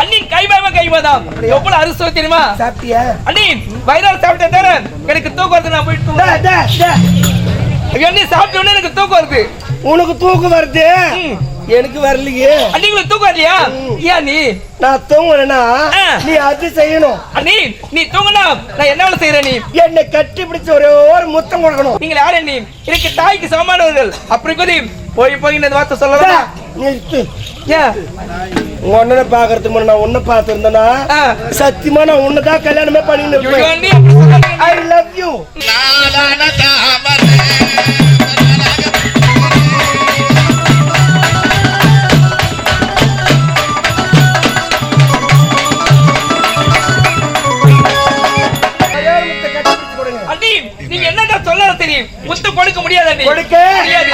அண்ணின் கைவாம கைவாதான் எவ்வளவு அரிசி தெரியுமா? சாப்பிட்டியா? அண்ணி வயிறால் சாப்பிட்ட தர எனக்கு தூக்கம் வருது நான் போயிட்டு அண்ணி சாப்பிட்ட உடனே எனக்கு தூக்கம் வருது. உனக்கு தூக்கம் வருது. எனக்கு வரலையே. அண்ணி உங்களுக்கு தூக்கம் வரலையா? ஏன் நீ நான் தூங்கணும்னா ஆ. நீ அது செய்யணும். அண்ணி நீ தூங்கினா நான் என்ன வேலை செய்யறேன் நீ என்னை கட்டி பிடிச்ச ஒரே ஒரு முத்தம் கொடுக்கணும். நீங்கள் யாரு நீ எனக்கு தாய்க்கு சமமானவர்கள். அப்படி கூட போய் போய் இந்த வார்த்தை சொல்லலாம்? உங்க அண்ணனை பாக்குறதுக்கு முன்ன நான் உன்னை பார்த்திருந்தேனா? ஆ. சத்தியமா நான் உன்னதான் கல்யாணமே பண்ணிட்டு இருப்பேன். ஐ லவ் யூ நீங்க என்னங்க சொல்ல தெரியும்? முத்து கொடுக்க முடியாது கொடுக்க? முடியாது.